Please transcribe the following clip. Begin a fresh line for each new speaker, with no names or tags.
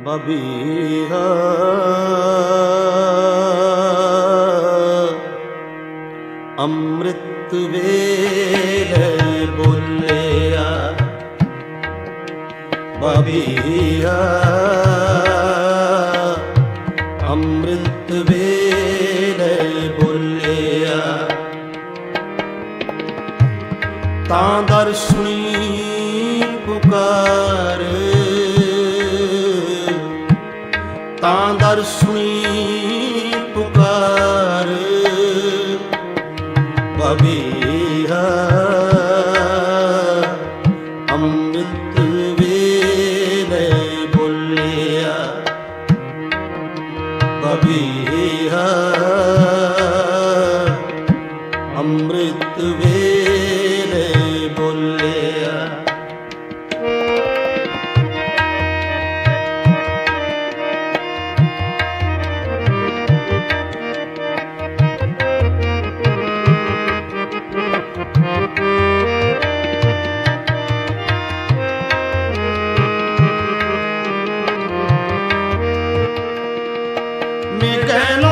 ਬਬੀਹਾ। ਅੰਮ੍ਰਿਤ ਵੇਲੇ ਬੋਲਿਆ ਬਬੀਹਾ। ਅੰਮ੍ਰਿਤ ਵੇਲੇ ਬੋਲਿਆ। ਤਾਂ ਦਰਸ਼ਨੀ ਤਾਂ ਦਰਸ਼ਨੀ ਪੁਕਾਰ। ਬਬੀਹਾ ਅੰਮ੍ਰਿਤ ਵੇਲੇ ਬੋਲਿਆ। ਬਬੀਹਾ ਅੰਮ੍ਰਿਤ ਵੇਲੇ ਬੋਲਿਆ। me it